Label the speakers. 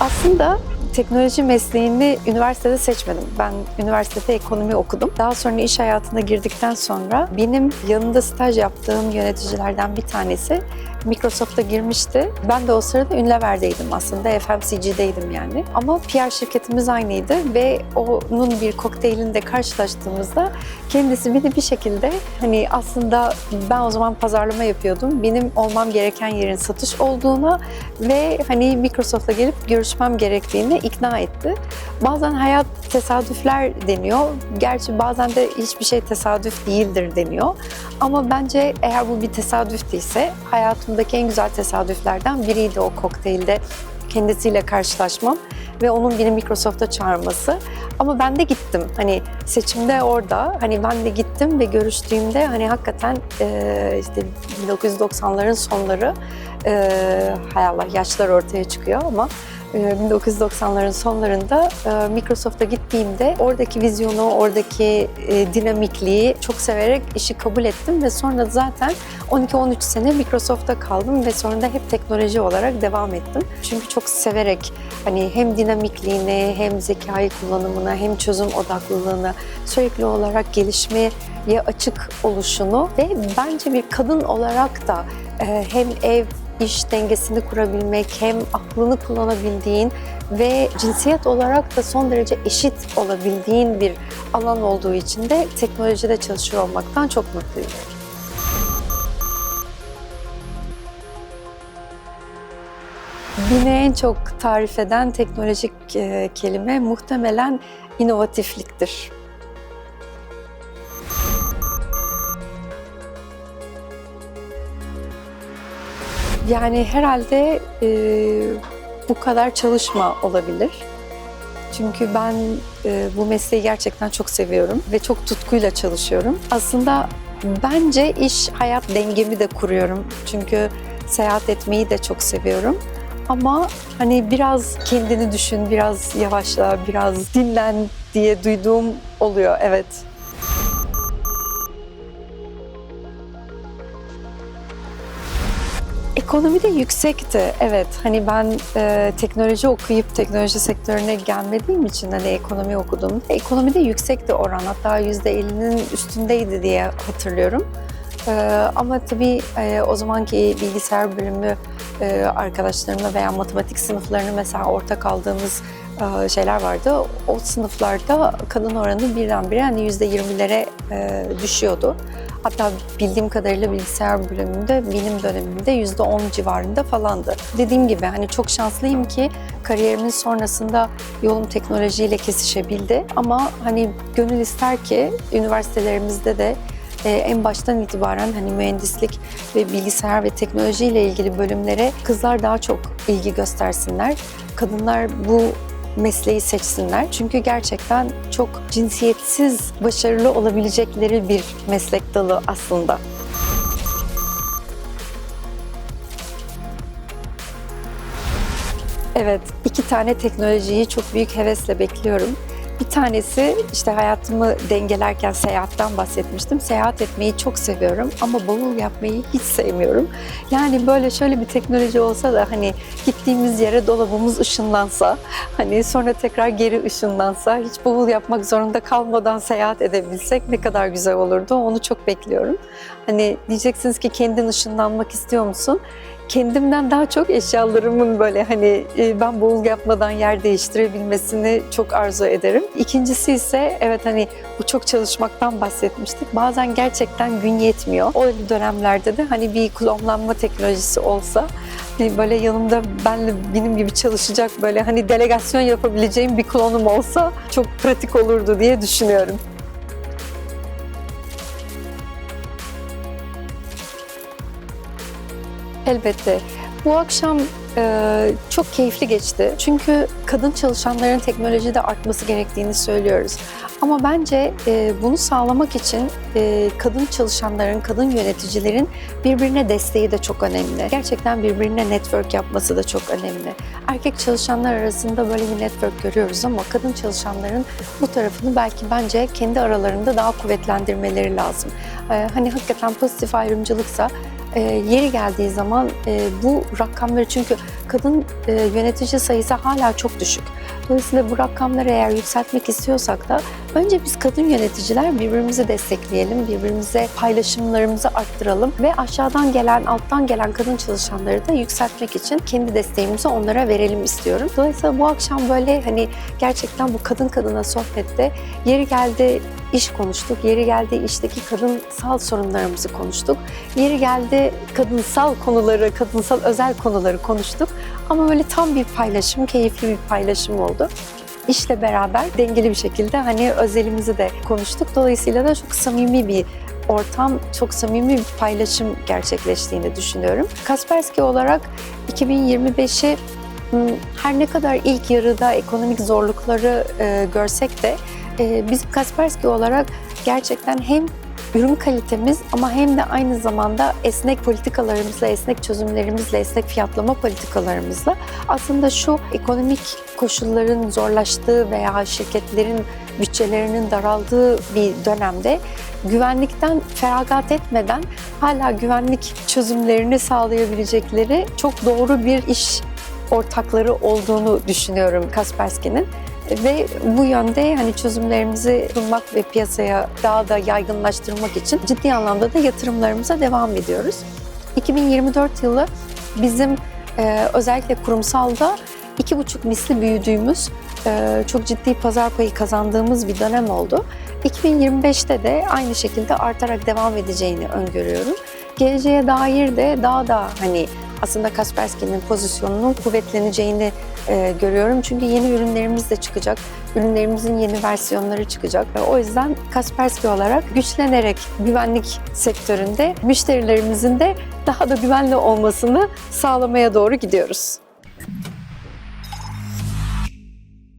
Speaker 1: Aslında teknoloji mesleğini üniversitede seçmedim. Ben üniversitede ekonomi okudum. Daha sonra iş hayatına girdikten sonra benim yanında staj yaptığım yöneticilerden bir tanesi Microsoft'a girmişti. Ben de o sırada Unilever'deydim aslında. FMCG'deydim yani. Ama PR şirketimiz aynıydı ve onun bir kokteylinde karşılaştığımızda kendisi beni bir şekilde hani aslında ben o zaman pazarlama yapıyordum. Benim olmam gereken yerin satış olduğuna ve hani Microsoft'a gelip görüşmem gerektiğini ikna etti. Bazen hayat tesadüfler deniyor. Gerçi bazen de hiçbir şey tesadüf değildir deniyor. Ama bence eğer bu bir tesadüf değilse hayatımdaki en güzel tesadüflerden biriydi o kokteylde kendisiyle karşılaşmam ve onun beni Microsoft'a çağırması. Ama ben de gittim. Hani seçimde orada. Hani ben de gittim ve görüştüğümde hani hakikaten e, işte 1990'ların sonları e, hay Allah yaşlar ortaya çıkıyor ama 1990'ların sonlarında e, Microsoft'a gittiğimde oradaki vizyonu, oradaki e, dinamikliği çok severek işi kabul ettim ve sonra zaten 12-13 sene Microsoft'ta kaldım ve sonra da hep teknoloji olarak devam ettim. Çünkü çok severek hani hem dinamikliğini hem zekayı kullanımına hem çözüm odaklılığını sürekli olarak gelişmeye açık oluşunu ve bence bir kadın olarak da hem ev iş dengesini kurabilmek, hem aklını kullanabildiğin ve cinsiyet olarak da son derece eşit olabildiğin bir alan olduğu için de teknolojide çalışıyor olmaktan çok mutluyum. Beni en çok tarif eden teknolojik e, kelime muhtemelen inovatifliktir. Yani herhalde e, bu kadar çalışma olabilir. Çünkü ben e, bu mesleği gerçekten çok seviyorum ve çok tutkuyla çalışıyorum. Aslında bence iş hayat dengemi de kuruyorum. Çünkü seyahat etmeyi de çok seviyorum. Ama hani biraz kendini düşün, biraz yavaşla, biraz dinlen diye duyduğum oluyor, evet. Ekonomi de yüksekti. Evet, hani ben e, teknoloji okuyup teknoloji sektörüne gelmediğim için hani ekonomi okudum. Ekonomi de yüksekti oran. Hatta %50'nin üstündeydi diye hatırlıyorum. E, ama tabii e, o zamanki bilgisayar bölümü e, arkadaşlarımla veya matematik sınıflarını mesela ortak aldığımız e, şeyler vardı. O sınıflarda kadın oranı birdenbire hani %20'lere e, düşüyordu. Hatta bildiğim kadarıyla bilgisayar bölümünde benim dönemimde yüzde on civarında falandı. Dediğim gibi hani çok şanslıyım ki kariyerimin sonrasında yolum teknolojiyle kesişebildi. Ama hani gönül ister ki üniversitelerimizde de e, en baştan itibaren hani mühendislik ve bilgisayar ve teknoloji ile ilgili bölümlere kızlar daha çok ilgi göstersinler. Kadınlar bu mesleği seçsinler. Çünkü gerçekten çok cinsiyetsiz başarılı olabilecekleri bir meslek dalı aslında. Evet, iki tane teknolojiyi çok büyük hevesle bekliyorum. Bir tanesi işte hayatımı dengelerken seyahatten bahsetmiştim. Seyahat etmeyi çok seviyorum ama bavul yapmayı hiç sevmiyorum. Yani böyle şöyle bir teknoloji olsa da hani gittiğimiz yere dolabımız ışınlansa, hani sonra tekrar geri ışınlansa, hiç bavul yapmak zorunda kalmadan seyahat edebilsek ne kadar güzel olurdu. Onu çok bekliyorum. Hani diyeceksiniz ki kendin ışınlanmak istiyor musun? Kendimden daha çok eşyalarımın böyle hani e, ben bavul yapmadan yer değiştirebilmesini çok arzu ederim. İkincisi ise evet hani bu çok çalışmaktan bahsetmiştik. Bazen gerçekten gün yetmiyor. O dönemlerde de hani bir klonlanma teknolojisi olsa hani böyle yanımda benle benim gibi çalışacak böyle hani delegasyon yapabileceğim bir klonum olsa çok pratik olurdu diye düşünüyorum. Elbette. Bu akşam e, çok keyifli geçti. Çünkü kadın çalışanların teknolojide artması gerektiğini söylüyoruz. Ama bence e, bunu sağlamak için e, kadın çalışanların, kadın yöneticilerin birbirine desteği de çok önemli. Gerçekten birbirine network yapması da çok önemli. Erkek çalışanlar arasında böyle bir network görüyoruz ama kadın çalışanların bu tarafını belki bence kendi aralarında daha kuvvetlendirmeleri lazım. E, hani hakikaten pozitif ayrımcılıksa e, yeri geldiği zaman e, bu rakamları çünkü kadın e, yönetici sayısı hala çok düşük. Dolayısıyla bu rakamları eğer yükseltmek istiyorsak da önce biz kadın yöneticiler birbirimizi destekleyelim, birbirimize paylaşımlarımızı arttıralım ve aşağıdan gelen, alttan gelen kadın çalışanları da yükseltmek için kendi desteğimizi onlara verelim istiyorum. Dolayısıyla bu akşam böyle hani gerçekten bu kadın kadına sohbette yeri geldi iş konuştuk, yeri geldi işteki kadınsal sorunlarımızı konuştuk, yeri geldi kadınsal konuları, kadınsal özel konuları konuştuk. Ama böyle tam bir paylaşım, keyifli bir paylaşım oldu. İşle beraber dengeli bir şekilde hani özelimizi de konuştuk. Dolayısıyla da çok samimi bir ortam, çok samimi bir paylaşım gerçekleştiğini düşünüyorum. Kaspersky olarak 2025'i hmm, her ne kadar ilk yarıda ekonomik zorlukları e, görsek de e, biz Kaspersky olarak gerçekten hem ürün kalitemiz ama hem de aynı zamanda esnek politikalarımızla, esnek çözümlerimizle, esnek fiyatlama politikalarımızla. Aslında şu ekonomik koşulların zorlaştığı veya şirketlerin bütçelerinin daraldığı bir dönemde güvenlikten feragat etmeden hala güvenlik çözümlerini sağlayabilecekleri çok doğru bir iş ortakları olduğunu düşünüyorum Kaspersky'nin ve bu yönde hani çözümlerimizi sunmak ve piyasaya daha da yaygınlaştırmak için ciddi anlamda da yatırımlarımıza devam ediyoruz. 2024 yılı bizim e, özellikle kurumsalda iki buçuk misli büyüdüğümüz, e, çok ciddi pazar payı kazandığımız bir dönem oldu. 2025'te de aynı şekilde artarak devam edeceğini öngörüyorum. Geleceğe dair de daha da hani aslında Kaspersky'nin pozisyonunun kuvvetleneceğini e, görüyorum. Çünkü yeni ürünlerimiz de çıkacak. Ürünlerimizin yeni versiyonları çıkacak. E, o yüzden Kaspersky olarak güçlenerek güvenlik sektöründe müşterilerimizin de daha da güvenli olmasını sağlamaya doğru gidiyoruz.